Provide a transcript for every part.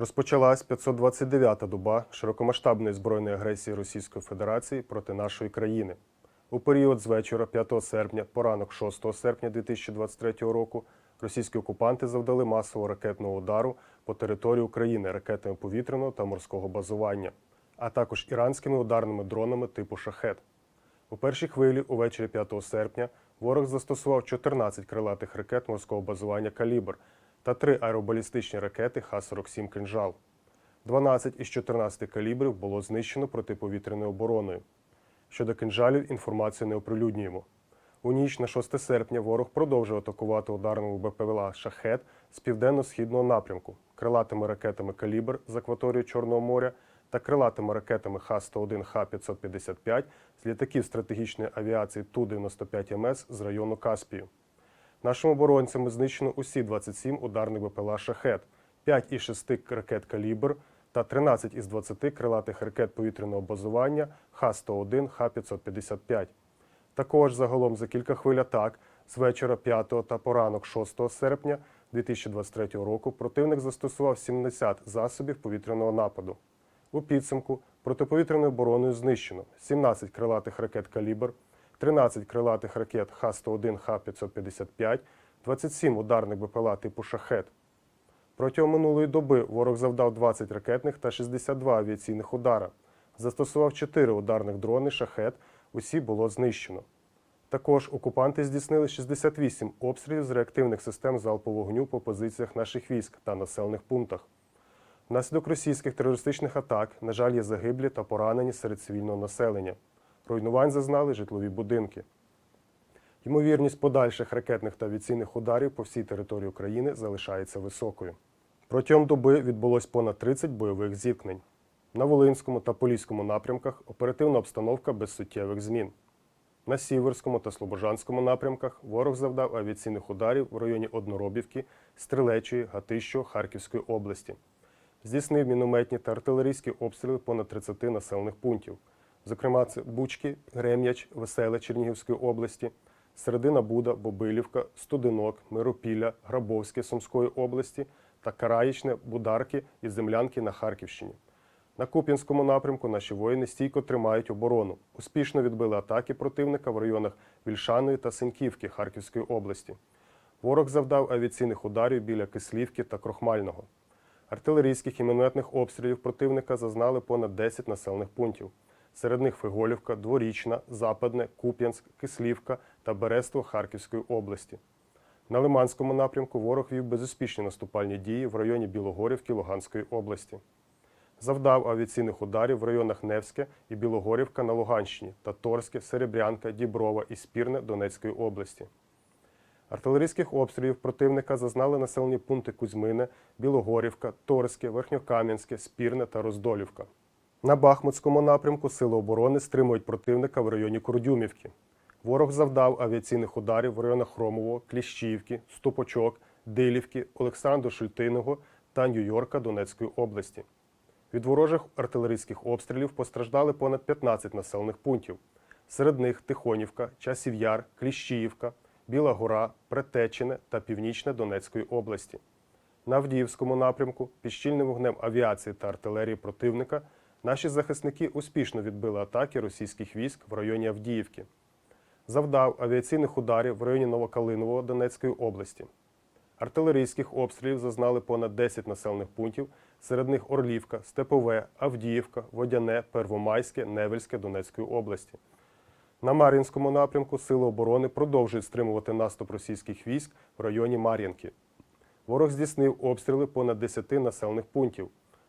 Розпочалась 529-та доба широкомасштабної збройної агресії Російської Федерації проти нашої країни. У період з вечора 5 серпня по ранок 6 серпня 2023 року російські окупанти завдали масового ракетного удару по території України ракетами повітряного та морського базування, а також іранськими ударними дронами типу шахет. У першій хвилі увечері 5 серпня ворог застосував 14 крилатих ракет морського базування Калібр та 3 аеробалістичні ракети Х-47 «Кинжал». 12 із 14 калібрів було знищено протиповітряною обороною. Щодо кинжалів інформацію не оприлюднюємо. У ніч на 6 серпня ворог продовжив атакувати ударними БПЛА «Шахет» з південно-східного напрямку, крилатими ракетами «Калібр» з акваторії Чорного моря та крилатими ракетами Х-101, Х-555 з літаків стратегічної авіації Ту-95МС з району Каспію. Нашим оборонцям знищено усі 27 ударних БПЛА «Шахет», 5 із 6 ракет «Калібр» та 13 із 20 крилатих ракет повітряного базування Х-101, Х-555. Також загалом за кілька хвиль атак з вечора 5 та поранок 6 серпня 2023 року противник застосував 70 засобів повітряного нападу. У підсумку протиповітряною обороною знищено 17 крилатих ракет «Калібр», 13 крилатих ракет Х-101, Х-555, 27 ударних БПЛА типу «Шахет». Протягом минулої доби ворог завдав 20 ракетних та 62 авіаційних удара. Застосував 4 ударних дрони «Шахет», усі було знищено. Також окупанти здійснили 68 обстрілів з реактивних систем залпового вогню по позиціях наших військ та населених пунктах. Внаслідок російських терористичних атак, на жаль, є загиблі та поранені серед цивільного населення. Руйнувань зазнали житлові будинки. Ймовірність подальших ракетних та авіаційних ударів по всій території України залишається високою. Протягом доби відбулось понад 30 бойових зіткнень. На Волинському та Поліському напрямках оперативна обстановка без суттєвих змін. На Сіверському та Слобожанському напрямках ворог завдав авіаційних ударів в районі Одноробівки, Стрелечої, Гатищого, Харківської області. Здійснив мінометні та артилерійські обстріли понад 30 населених пунктів. Зокрема, це Бучки, Грем'яч, Веселе Чернігівської області, Середина Буда, Бобилівка, Студинок, Миропілля, Грабовське Сумської області та Караїчне, Бударки і Землянки на Харківщині. На Куп'янському напрямку наші воїни стійко тримають оборону. Успішно відбили атаки противника в районах Вільшаної та Синьківки Харківської області. Ворог завдав авіаційних ударів біля Кислівки та Крохмального. Артилерійських і мінометних обстрілів противника зазнали понад 10 населених пунктів. Серед них Фиголівка, Дворічна, Западне, Куп'янськ, Кислівка та Берество Харківської області. На Лиманському напрямку ворог вів безуспішні наступальні дії в районі Білогорівки Луганської області. Завдав авіаційних ударів в районах Невське і Білогорівка на Луганщині та Торське, Серебрянка, Діброва і Спірне Донецької області. Артилерійських обстрілів противника зазнали населені пункти Кузьмине, Білогорівка, Торське, Верхньокам'янське, Спірне та Роздолівка. На Бахмутському напрямку Сили оборони стримують противника в районі Курдюмівки. Ворог завдав авіаційних ударів в районах Хромового, Кліщівки, Ступочок, Дилівки, Олександру Шультиного та Нью-Йорка Донецької області. Від ворожих артилерійських обстрілів постраждали понад 15 населених пунктів. Серед них Тихонівка, Часів Яр, Кліщіївка, Біла Гора, Претечине та Північне Донецької області. На Авдіївському напрямку під щільним вогнем авіації та артилерії противника наші захисники успішно відбили атаки російських військ в районі Авдіївки. Завдав авіаційних ударів в районі Новокалинового Донецької області. Артилерійських обстрілів зазнали понад 10 населених пунктів, серед них Орлівка, Степове, Авдіївка, Водяне, Первомайське, Невельське Донецької області. На Мар'їнському напрямку Сили оборони продовжують стримувати наступ російських військ в районі Мар'їнки. Ворог здійснив обстріли понад 10 населених пунктів.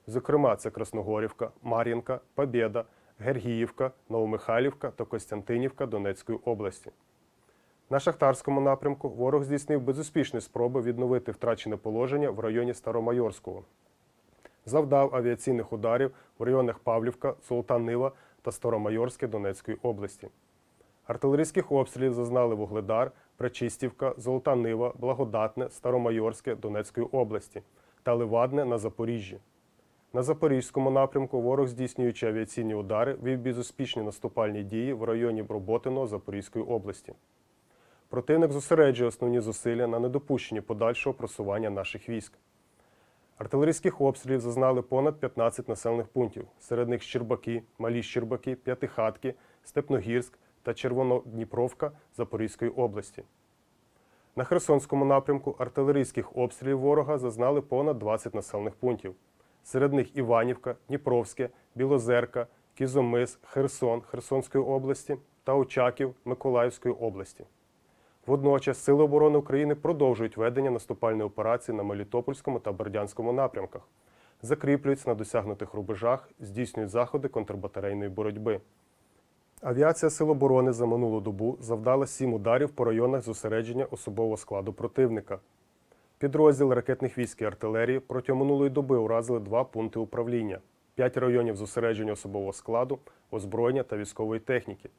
Зокрема, це Красногорівка, Мар'їнка, Побєда, Гергіївка, Новомихайлівка та Костянтинівка Донецької області. На Шахтарському напрямку ворог здійснив безуспішні спроби відновити втрачене положення в районі Старомайорського. Завдав авіаційних ударів в районах Павлівка, Золота Нива та Старомайорське Донецької області. Артилерійських обстрілів зазнали Вугледар, Пречистівка, Золота Нива, Благодатне, Старомайорське Донецької області та Левадне на Запоріжжі. На Запорізькому напрямку ворог, здійснюючи авіаційні удари, вів безуспішні наступальні дії в районі Роботиного Запорізької області. Противник зосереджує основні зусилля на недопущенні подальшого просування наших військ. Артилерійських обстрілів зазнали понад 15 населених пунктів. Серед них Щербаки, Малі Щербаки, П'ятихатки, Степногірськ та Червонодніпровка Запорізької області. На Херсонському напрямку артилерійських обстрілів ворога зазнали понад 20 населених пунктів. Серед них Іванівка, Дніпровське, Білозерка, Кізомис, Херсон Херсонської області та Очаків Миколаївської області. Водночас Сили оборони України продовжують ведення наступальної операції на Мелітопольському та Бердянському напрямках, закріплюються на досягнутих рубежах, здійснюють заходи контрбатарейної боротьби. Авіація Сил оборони за минулу добу завдала сім ударів по районах зосередження особового складу противника. Підрозділ ракетних військ і артилерії протягом минулої доби уразили два пункти управління, п'ять районів зосередження особового складу, озброєння та військової техніки,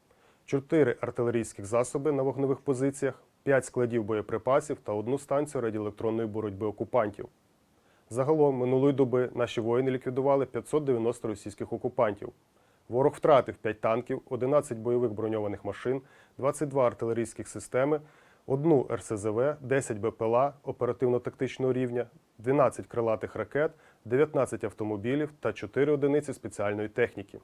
чотири артилерійських засоби на вогневих позиціях, п'ять складів боєприпасів та одну станцію радіоелектронної боротьби окупантів. Загалом минулої доби наші воїни ліквідували 590 російських окупантів. Ворог втратив 5 танків, 11 бойових броньованих машин, 22 артилерійських системи, одну РСЗВ, 10 БПЛА оперативно-тактичного рівня, 12 крилатих ракет, 19 автомобілів та 4 одиниці спеціальної техніки.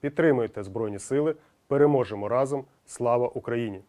Підтримуйте Збройні Сили, переможемо разом! Слава Україні!